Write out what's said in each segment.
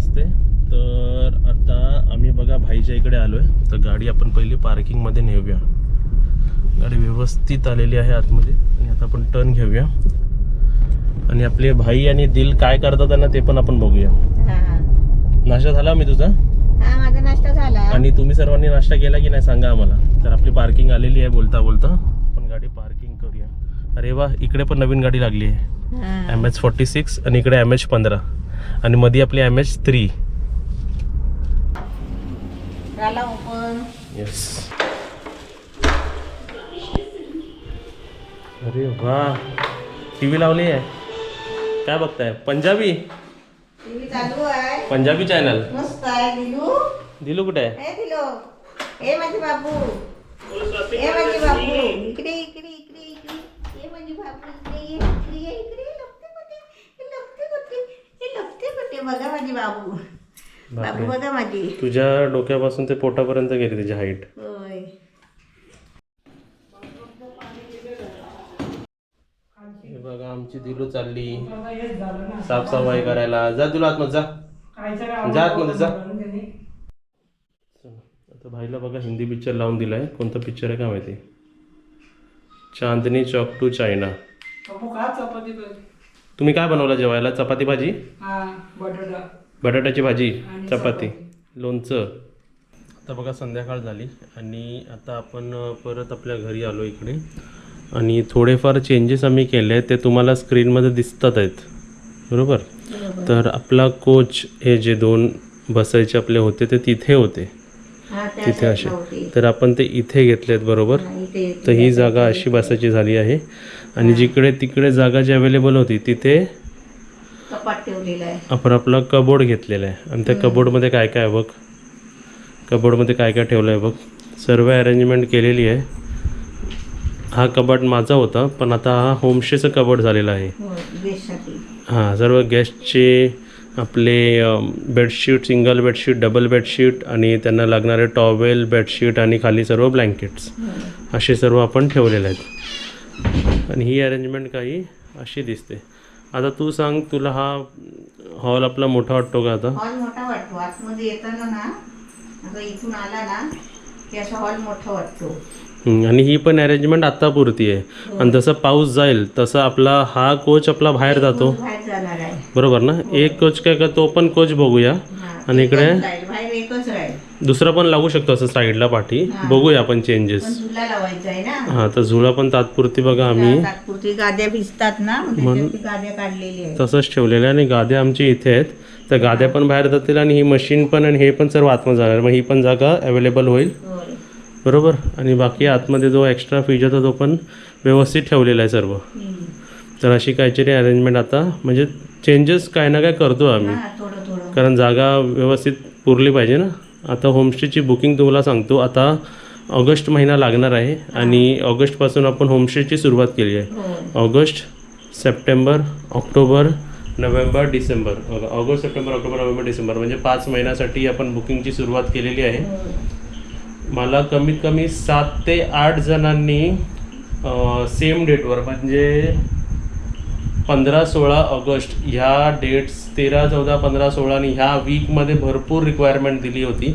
नमस्ते तर आता आम्ही बघा भाईच्या इकडे आलो आहे तर गाडी आपण पहिली पार्किंगमध्ये नेऊया. गाडी व्यवस्थित आलेली आहे आतमध्ये. आणि आता आपण टर्न घेऊया. आणि आपले भाई आणि दिल काय करतात त्यांना ते पण आपण बघूया. हा नाश्ता झाला मी तुझा? हा माझा नाश्ता झाला. आणि तुम्ही सर्वांनी नाश्ता केला की नाही सांगा आम्हाला. तर आपली पार्किंग आलेली आहे बोलता बोलता. आपण गाडी पार्किंग करूया. अरे वा इकडे पण नवीन गाडी लागली आहे. एम एच फोर्टी सिक्स आणि इकडे एम एच पंधरा. आणि मध्ये आपली एम एच थ्री येस अरे वा. टी व्ही लावली आहे. काय बघताय? पंजाबी? टीव्ही चालू आहे. पंजाबी चॅनल मस्त आहे दिलू. दिलू कुठे आहे? माझे बाबू माझे बाबू इकडे इकडे इकडे इकडे. माझे बाबू इकडे ये. लपते कुठे हे लपते कुठे हे बघा माझे बाबू. बाबू बापरे. बघा माझी. तुझ्या डोक्यापासून ते पोटापर्यंत गेली त्याची हाईट होय. हे बघा आमची दिलू चालली. साफसफाई करायला. जा दिलू आतमध्ये जा. जा आतमध्ये जा. आता भाईला बघा हिंदी पिक्चर लावून दिलाय. कोणता पिक्चर आहे काय माहिती? Chandni Chowk to China. तुम्ही काय बनवलं जेवायला? चपाती भाजी? बटाट्याची भाजी चपाती लोणचं. आता बघा संध्याकाळ झाली आणि आता आपण परत आपल्या घरी आलो इकडे. आणि थोडेफार चेंजेस आम्ही केले आहेत ते तुम्हाला स्क्रीनमध्ये दिसतात आहेत. बरोबर? तर आपला कोच हे जे दोन बसायचे आपले होते ते तिथे होते. हा तिथे असे. होते. तर आपण ते इथे घेतलेत बरोबर? हा, इथे तर ही जागा अशी बसायची झाली आहे. आणि जिकडे तिकडे जागा जी अवेलेबल होती तिथे कपाट ठेवलेला आहे. आपण आपला कबोर्ड घेतलेला आहे. आणि त्या कबोर्डमध्ये काय काय आहे बघ? कबोर्डमध्ये काय काय ठेवलं आहे बघ? सर्व अरेंजमेंट केलेली आहे. हा कबोर्ड माझा होता पण आता हा होमस्टेचं कबोर्ड झालेला आहे. हो हां सर्व गेस्टचे आपले bedsheet single bedsheet double bedsheet आणि त्यांना लागणारे टॉवेल बेडशीट आणि खाली सर्व ब्लँकेट्स असे सर्व आपण ठेवलेले आहेत. आणि ही अरेंजमेंट काही अशी दिसते. आता तू सांग तुला हा हॉल आपला मोठा वाटतो का आता? हॉल मोठा वाटतो. आतमध्ये येताना ना आता इथून आला ना की असा हॉल मोठा वाटतो. आणि ही पण अरेंजमेंट आत्ता पुरती आहे आणि जसं पाऊस जाईल तसं आपला हा कोच आपला बाहेर जातो. बरोबर ना? एक कोच काय का तो पण कोच बघूया. हा, आणि इकडे? बाहेर एकच राहील दुसरा पण लागू शकतो असं साईडला पाठी. बघूया आपण चेंजेस पण झुला लावायचा आहे ना. हा तर झुला पण तात्पुरती बघा आम्ही. तात्पुरती गाद्या भिजतात ना ती गाद्या काढलेली आहे तसंच ठेवलेलं आहे आणि गाद्या आमची इथे आहेत. त्या गाद्या पण बाहेर जातील आणि ही मशीन पण आणि हे पण सर्व आतमध्ये जाणार. मग ही पण जागा अवेलेबल होईल. बरोबर? आणि बाकी आतमध्ये जो एक्स्ट्रा फीज होता तो पण व्यवस्थित ठेवलेला आहे सर्व. तर अशी काहीतरी अरेंजमेंट आता. म्हणजे चेंजेस काय ना काय करतो आम्ही. कारण जागा व्यवस्थित पुरली पाहिजे ना. आता होमस्टेची बुकिंग तुम्हाला सांगतो. आता ऑगस्ट महिना लागणार आहे आणि ऑगस्टपासून आपण होमस्टेची सुरुवात केली आहे. होय August September October November December. August September October November December म्हणजे पाच महिन्यासाठी आपण बुकिंगची सुरुवात केलेली आहे. होय. मला कमीत कमी सात ते आठ जणांनी सेम डेटवर म्हणजे पंधरा सोळा ऑगस्ट ह्या डेट्स तेरा चौदा पंधरा सोळा आणि ह्या वीकमध्ये भरपूर रिक्वायरमेंट दिली होती.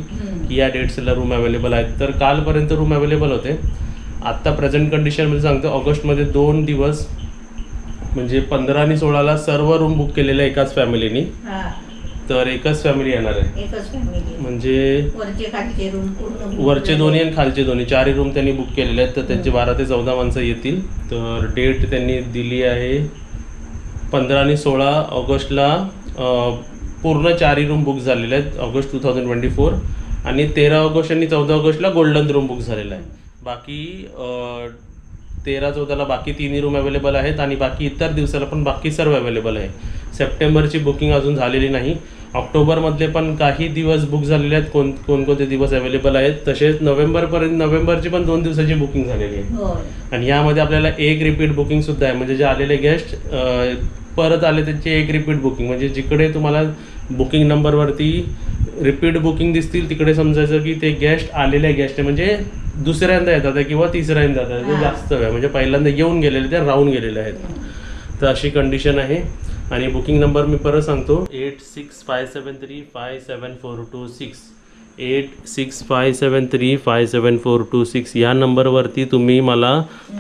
की या डेट्सला रूम अवेलेबल आहेत. तर कालपर्यंत रूम अवेलेबल होते. आत्ता प्रेझेंट कंडिशनमध्ये सांगतो ऑगस्टमध्ये दोन दिवस म्हणजे पंधरा आणि सोळाला सर्व रूम बुक केलेले एकाच फॅमिलीनी तर एकच फॅमिली येणार आहे. म्हणजे वरचे. दोन्ही आणि खालचे दोन्ही. चारही रूम त्यांनी बुक केलेले आहेत. तर त्यांचे बारा ते चौदा माणसं येतील. तर डेट त्यांनी दिली आहे पंधरा आणि सोळा ऑगस्टला पूर्ण चारही रूम बुक झालेले आहेत August two thousand twenty four आणि तेरा ऑगस्ट आणि चौदा ऑगस्टला गोल्डन रूम बुक झालेला आहे. बाकी तेरा चौदाला बाकी तिन्ही रूम अवेलेबल आहेत आणि बाकी इतर दिवसाला पण बाकी सर्व अवेलेबल आहे. सप्टेंबरची बुकिंग अजून झालेली नाही. ऑक्टोबरमधले पण काही दिवस बुक झालेले आहेत. कोण कोणकोणते दिवस अवेलेबल आहेत. तसेच नोव्हेंबरपर्यंत नोव्हेंबरची पण दोन दिवसाची बुकिंग झालेली आहे. आणि यामध्ये आपल्याला एक रिपीट बुकिंग सुद्धा आहे. म्हणजे जे आलेले गेस्ट परत आले त्यांची एक रिपीट बुकिंग म्हणजे जिकडे तुम्हाला बुकिंग नंबरवरती रिपीट बुकिंग दिसतील तिकडे समजायचं की ते गेस्ट आलेले गेस्ट आहे म्हणजे दुसऱ्यांदा येतात किंवा तिसऱ्यांदा येतात. ते. जास्त वेळ. म्हणजे पहिल्यांदा येऊन गेलेले ते राहून गेलेले आहेत. तर अशी कंडिशन आहे. आणि बुकिंग नंबर मी परत सांगतो eight six five seven three five seven four two six. Eight six five seven three five seven four two six. या नंबरवरती तुम्ही मला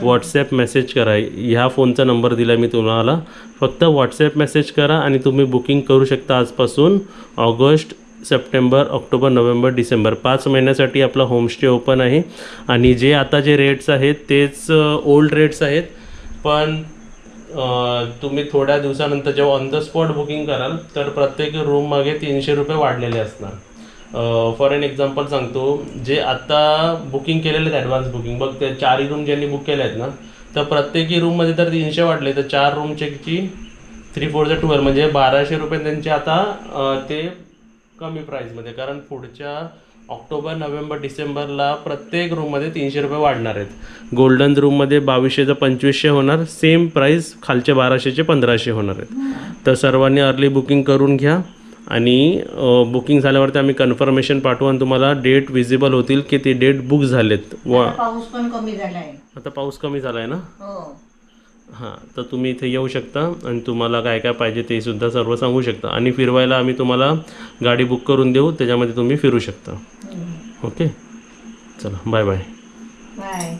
व्हॉट्सॲप मेसेज करा. ह्या फोनचा नंबर दिला मी तुम्हाला. फक्त व्हॉट्सॲप मेसेज करा आणि तुम्ही बुकिंग करू शकता आजपासून August September October November December. पाच महिन्यासाठी आपला होमस्टे ओपन आहे. आणि जे आता जे रेट्स आहेत तेच ओल्ड रेट्स आहेत. पण तुम्ही थोड्या दिवसानंतर जेव्हा ऑन द स्पॉट बुकिंग कराल तर प्रत्येक रूम मागे तीनशे रुपये वाढलेले असणार. फॉर एन एक्झाम्पल सांगतो जे आत्ता बुकिंग केलेले आहेत ॲडव्हान्स बुकिंग बघ ते चारही रूम ज्यांनी बुक केले आहेत ना तर प्रत्येकी रूममध्ये तर तीनशे वाढले तर चार रूम चेकची थ्री फोरचं टूवर म्हणजे बाराशे रुपये त्यांचे आता ते कमी प्राईसमध्ये कारण पुढच्या ऑक्टोबर नोव्हेंबर डिसेंबरला प्रत्येक रूममध्ये तीनशे रुपये वाढणार आहेत. गोल्डन रूममध्ये बावीसशेचं पंचवीसशे होणार. सेम प्राईस खालचे बाराशेचे पंधराशे होणार आहेत. तर सर्वांनी अर्ली बुकिंग करून घ्या. आणि बुकिंग झाल्यावरती आम्ही कन्फर्मेशन पाठवू आणि तुम्हाला डेट विजिबल होतील की ते डेट बुक झालेत. वा आता पाऊस पण कमी झालाय. आता पाऊस कमी झाला आहे ना? हो. हां तर तुम्ही इथे येऊ शकता आणि तुम्हाला काय काय पाहिजे ते सुद्धा सर्व सांगू शकता. आणि फिरवायला आम्ही तुम्हाला गाडी बुक करून देऊ त्याच्यामध्ये तुम्ही फिरू शकता. ओके? चला बाय बाय. बाय.